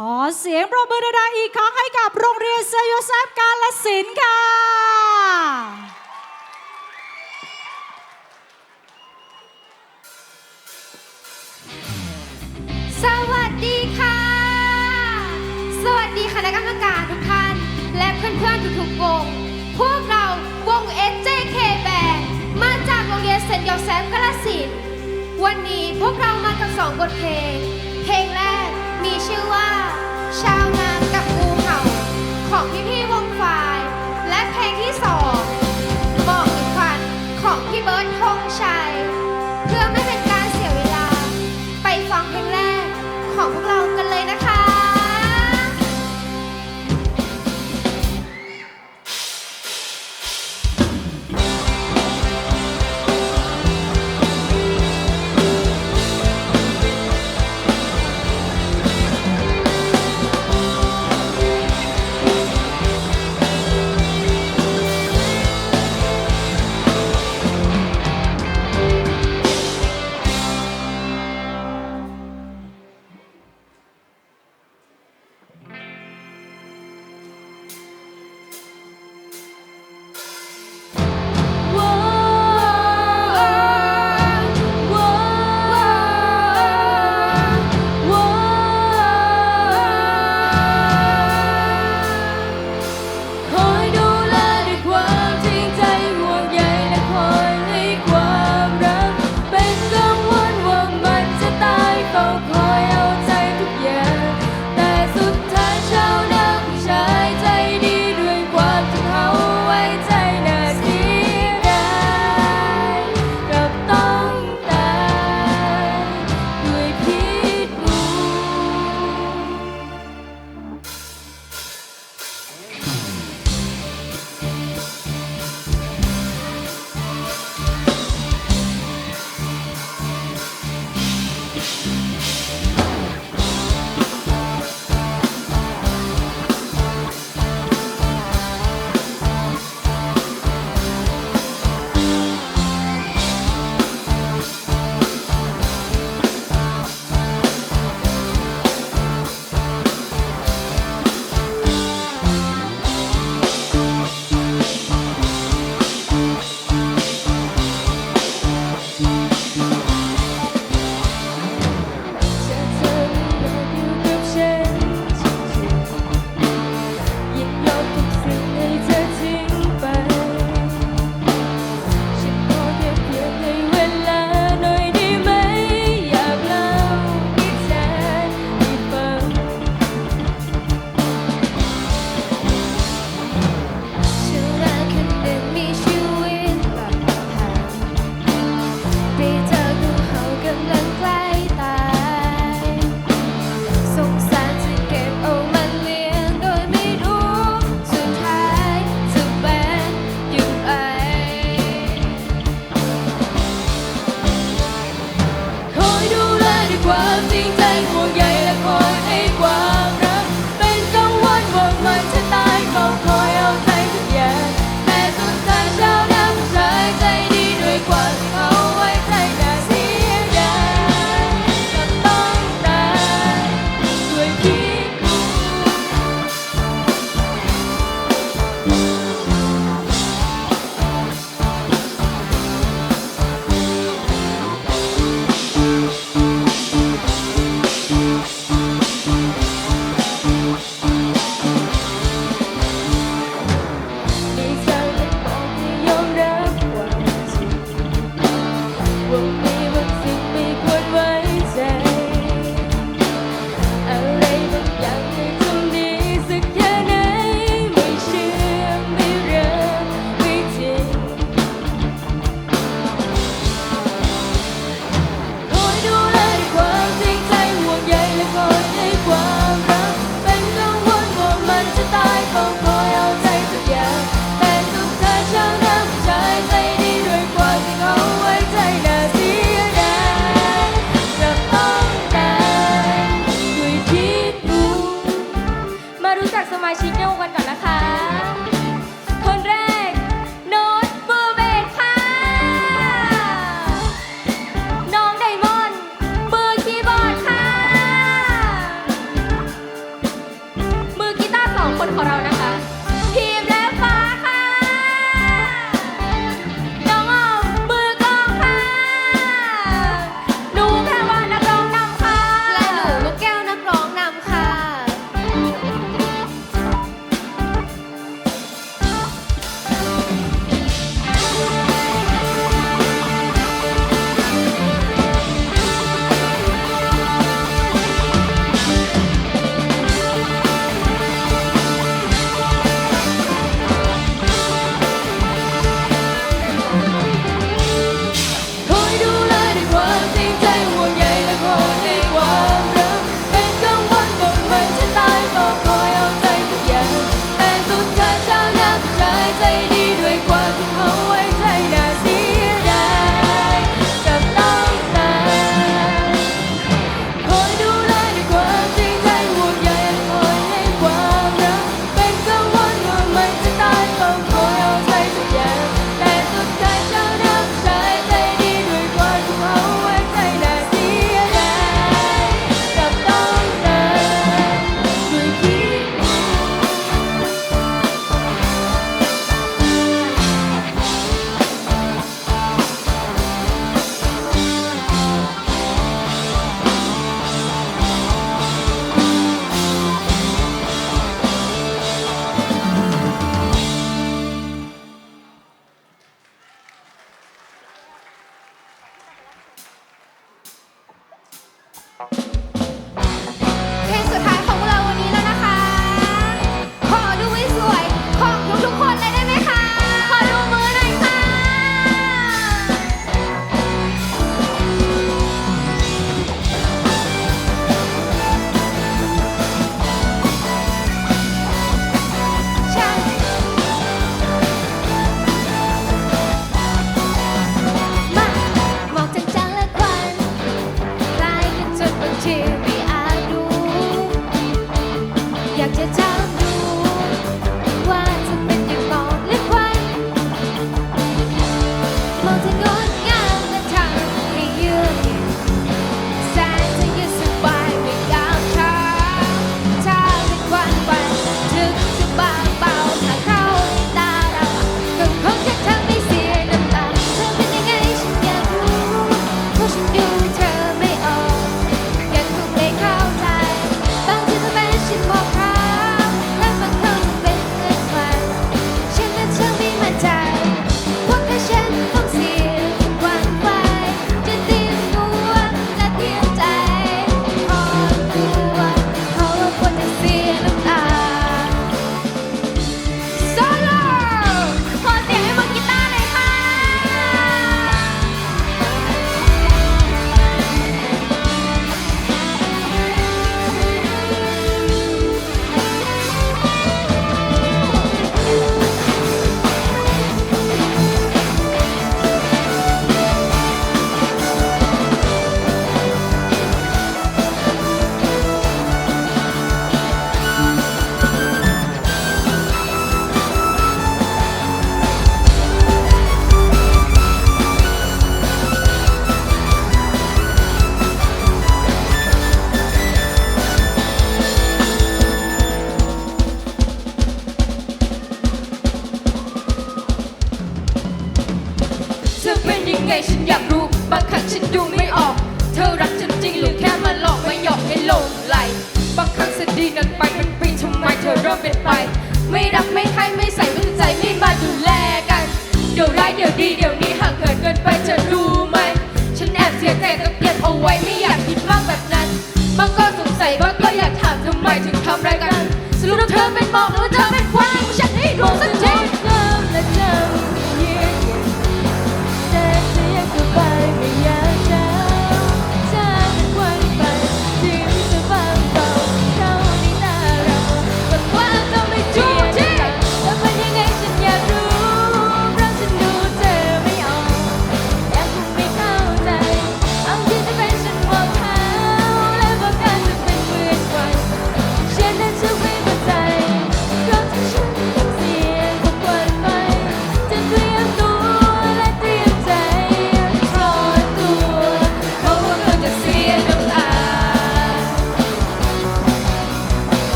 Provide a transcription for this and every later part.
ขอเสียงปรบมือดังอีกครั้งให้กับโรงเรียนเซโยเซฟกาลสินค่ะ สวัสดีค่ะ สวัสดีคณะกรรมการทุกท่าน และเพื่อนๆทุกๆวง พวกเราวง SJK Band มาจากโรงเรียนเซนต์โยเซฟกาลสิน วันนี้พวกเรามากับสองบทเพลง เพลงแรกมีชื่อว่า ชาวนากับงูเห่าของพี่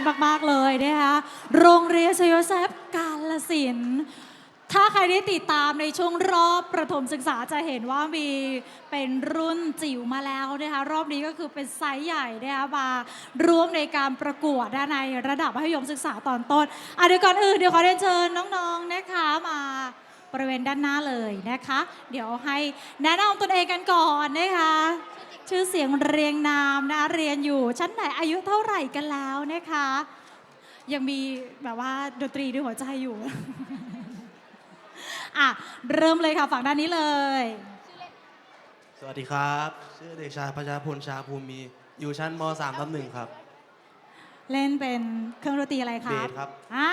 สุดยอดมาก ๆ เลยนะคะโรงเรียนเซโยเซฟกาลสิน ถ้าใครได้ติดตามในช่วงรอบประถมศึกษาจะเห็นว่ามีเป็นรุ่นจิ๋วมาแล้วนะคะรอบนี้ก็คือเป็นไซส์ใหญ่นะคะมาร่วมในการประกวดในระดับมัธยมศึกษาตอนต้นอะเดี๋ยวก่อนอื่นเดี๋ยวขอเรียนเชิญน้องๆนะคะมาบริเวณด้านหน้าเลยนะคะ เดี๋ยวให้แนะนำตนเองกันก่อนนะคะ ชื่อเสียงเรียงนามนะเรียนอยู่ชั้นไหนอายุเท่าไหร่กันแล้วนะคะ ยังมีแบบว่าดนตรีด้วยหัวใจอยู่ อะ เริ่มเลยค่ะฝั่งด้านนี้เลย สวัสดีครับ ชื่อเด็กชายพัชรพลชาภูมิ อยู่ชั้นม .3 ทับหนึ่งครับ เล่นเป็นเครื่องดนตรีอะไรคะเบสครับ อ่า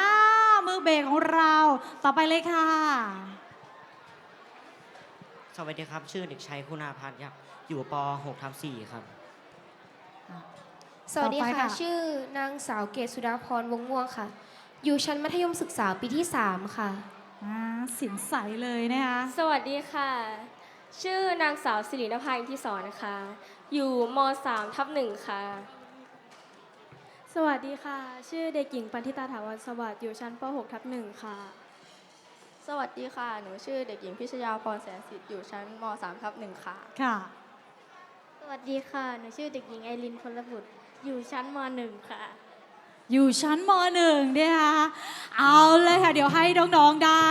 มือเบสของเรา ต่อไปเลยค่ะ สวัสดีครับ ชื่อเด็กชายคุณาพัฒน์ครับ อยู่ป .6 ทับ4ครับ สวัสดีต่อไปค่ะ ค่ะ ชื่อนางสาวเกศสุดาพรวงม่วงค่ะ อยู่ชั้นมัธยมศึกษาปีที่ 3 ค่ะ อ่าสินใสเลยนะคะ สวัสดีค่ะ ชื่อนางสาวสิรินภาอินทิสอนนะคะ อยู่ม .3 ทับหนึ่งค่ะ สวัสดีค่ะ ชื่อเด็กหญิงปันธิตาถาวรสวัสดิ์อยู่ชั้นป .6 ทับหนึ่งค่ะ สวัสดีค่ะ หนูชื่อเด็กหญิงพิชยาพรแสนสิทธิ์อยู่ชั้นม .3 ทับหนึ่งค่ะ ค่ะส วัสดีค่ะ หนูชื่อเด็กหญิงไอรินพลบุตร อยู่ชั้นม .1 ค่ะ อยู่ชั้นมหนึ่งนะคะเอาเลยค่ะ เดี๋ยวให้น้องๆได้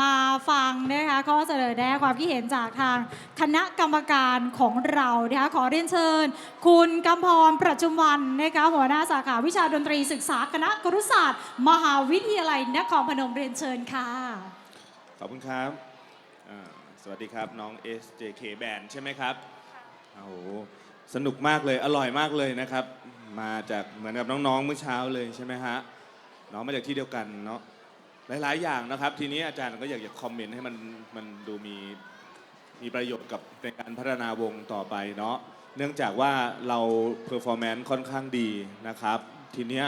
มาฟังนะคะข้อเสนอแนะความคิดเห็นจากทางคณะกรรมการของเรานะคะขอเรียนเชิญ คุณกำพรประจุมวันนะคะหัวหน้าสาขาวิชาดนตรีศึกษาคณะครุศาสตร์ มหาวิทยาลัยนครพนมเรียนเชิญค่ะ ขอบคุณครับอ่าสวัสดีครับน้อง SJK Band ใช่ไหมครับ โอ้โหสนุกมากเลยอร่อยมากเลยนะครับ มาจากเหมือนกับน้องๆเมื่อเช้าเลยใช่ไหมฮะน้องมาจากที่เดียวกันเนาะหลาย ๆ อย่างนะครับ ทีนี้อาจารย์ก็อยากจะคอมเมนต์ให้มันมันดูมีมีประโยชน์กับในการพัฒนาวงต่อไปเนาะเนื่องจากว่าเราเพอร์ฟอร์แมนซ์ค่อนข้างดีนะครับ ทีเนี้ย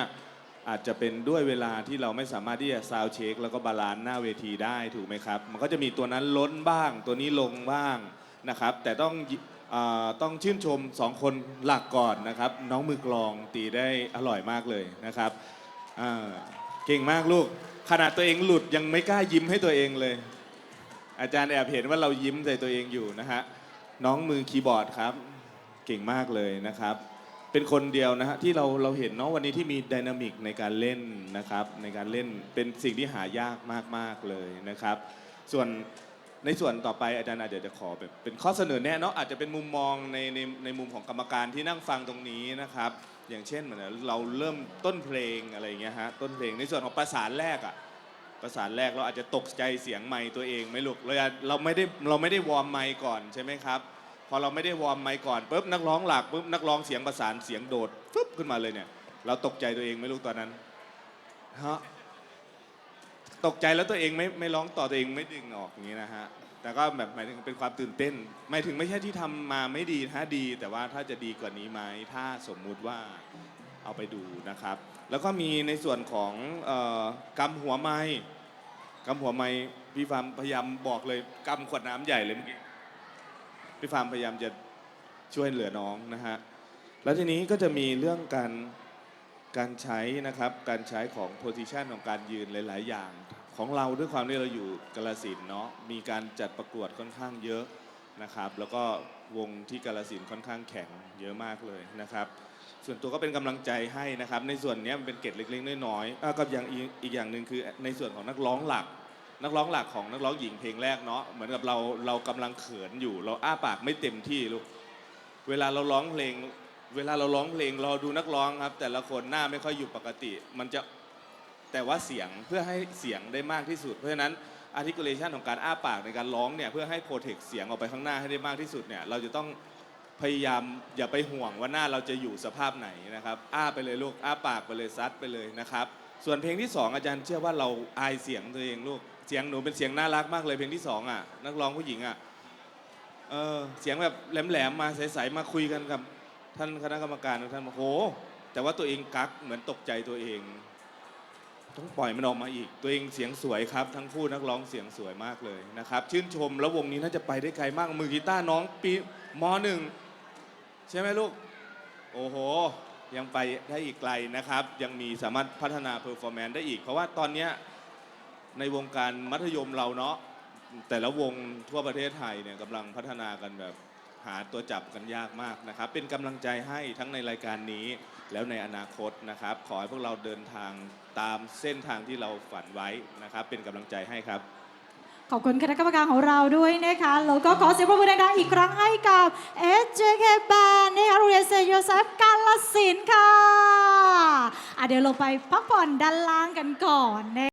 อาจจะเป็นด้วยเวลาที่เราไม่สามารถที่จะซาวเช็คแล้วก็บาลานซ์หน้าเวทีได้ถูกไหมครับ มันก็จะมีตัวนั้นล้นบ้าง ตัวนี้ลงบ้างนะครับ แต่ต้อง ออต้องชื่นชมสองคนหลักก่อนนะครับ น้องมือกลองตีได้อร่อยมากเลยนะครับอ่าเก่งมากลูก ขนาดตัวเองหลุดยังไม่กล้ายิ้มให้ตัวเองเลย อาจารย์แอบเห็นว่าเรายิ้มใส่ตัวเองอยู่นะฮะน้องมือคีย์บอร์ดครับ เก่งมากเลยนะครับ เป็นคนเดียวนะฮะที่เราเราเห็นเนาะวันนี้ที่มีดินามิกในการเล่นนะครับ ในการเล่นเป็นสิ่งที่หายากมากๆเลยนะครับ ส่วน ในส่วนต่อไปอาจารย์อาจจะจะขอแบบเป็นข้อเสนอแนะเนาะอาจจะเป็นมุมมองในในในมุมของกรรมการที่นั่งฟังตรงนี้นะครับ อย่างเช่นเหมือนเราเริ่มต้นเพลงอะไรอย่างเงี้ยฮะต้นเพลงในส่วนของประสานแรกอะประสานแรกเราอาจจะตกใจเสียงไมค์ตัวเองไหมลูกเราเราไม่ได้เราไม่ได้วอร์มไมค์ก่อนใช่ไหมครับพอเราไม่ได้วอร์มไมค์ก่อนปุ๊บนักร้องหลักปุ๊บนักร้องเสียงประสานเสียงโดดฟึบขึ้นมาเลยเนี่ยเราตกใจตัวเองไหม่ลูกตอนนั้นฮะ ตกใจแล้วตัวเองไม่ไม่ร้องต่อตัวเองไม่ดึงออกอย่างนี้นะฮะ แต่ก็แบบหมายถึงเป็นความตื่นเต้น หมายถึงไม่ใช่ที่ทำมาไม่ดีนะฮะดี แต่ว่าถ้าจะดีกว่านี้ไหมถ้าสมมุติว่าเอาไปดูนะครับ แล้วก็มีในส่วนของเออกำหัวไม้กำหัวไม้พี่ฟาร์มพยายามบอกเลยกำขวดน้ำใหญ่เลยเมื่อกี้พี่ฟาร์มพยายามจะช่วยเหลือน้องนะฮะ แล้วทีนี้ก็จะมีเรื่องการ การใช้นะครับการใช้ของโพซิชันของการยืนหลาย ๆ อย่าง ของเราด้วยความที่เราอยู่กาลสินเนาะมีการจัดประกวดค่อนข้างเยอะนะครับแล้วก็วงที่กาลสินค่อนข้างแข็งเยอะมากเลยนะครับ ส่วนตัวก็เป็นกำลังใจให้นะครับ ในส่วนนี้มันเป็นเกร็ดเล็ก ๆ น้อยๆอะกับอย่างอีกอีกอย่างหนึ่งคือในส่วนของนักร้องหลัก นักร้องหลักของนักร้องหญิงเพลงแรกเนาะเหมือนกับเราเรากำลังเขินอยู่ เราอ้าปากไม่เต็มที่ลูกเวลาเราร้องเพลง เวลาเราร้องเพลงเราดูนักร้องครับ แต่ละคนหน้าไม่ค่อยอยู่ปกติ มันจะแต่ว่าเสียงเพื่อให้เสียงได้มากที่สุด เพราะฉะนั้น articulation ของการอ้าปากในการร้องเนี่ยเพื่อให้ protect เสียงออกไปข้างหน้าให้ได้มากที่สุดเนี่ยเราจะต้องพยายามอย่าไปห่วงว่าหน้าเราจะอยู่สภาพไหนนะครับ อ้าไปเลยลูกอ้าปากไปเลยซัดไปเลยนะครับ ส่วนเพลงที่สองอาจารย์เชื่อว่าเราอายเสียงตัวเองลูกเสียงหนูเป็นเสียงน่ารักมากเลยเพลงที่สองอะนักร้องผู้หญิงอะเออเสียงแบบแหลมๆมาใสๆมาคุยกันกับ ท่านคณะกรรมการทุกท่านบอกโห แต่ว่าตัวเองกักเหมือนตกใจตัวเอง ต้องปล่อยมันออกมาอีก ตัวเองเสียงสวยครับ ทั้งคู่นักร้องเสียงสวยมากเลยนะครับ ชื่นชมแล้ววงนี้น่าจะไปได้ไกลมากมือกีตาร์น้องปีมหนึ่งใช่ไหมลูก โอ้โห ยังไปได้อีกไกลนะครับ ยังมีสามารถพัฒนาเพอร์ฟอร์แมนซ์ได้อีก เพราะว่าตอนเนี้ยในวงการมัธยมเราเนาะแต่ละวงทั่วประเทศไทยเนี่ยกำลังพัฒนากันแบบ หาตัวจับกันยากมากนะครับ เป็นกำลังใจให้ทั้งในรายการนี้แล้วในอนาคตนะครับ ขอให้พวกเราเดินทางตามเส้นทางที่เราฝันไว้นะครับ เป็นกำลังใจให้ครับ ขอบคุณคณะกรรมการของเราด้วยนะคะแล้วก็ขอเสียงปรบมือดังๆอีกครั้งให้กับ SJK Band นะคะโรงเรียนเซโยเซฟกาลสินธุ์ค่ะอะ เดี๋ยวลงไปพักผ่อนด้านล่างกันก่อนนะ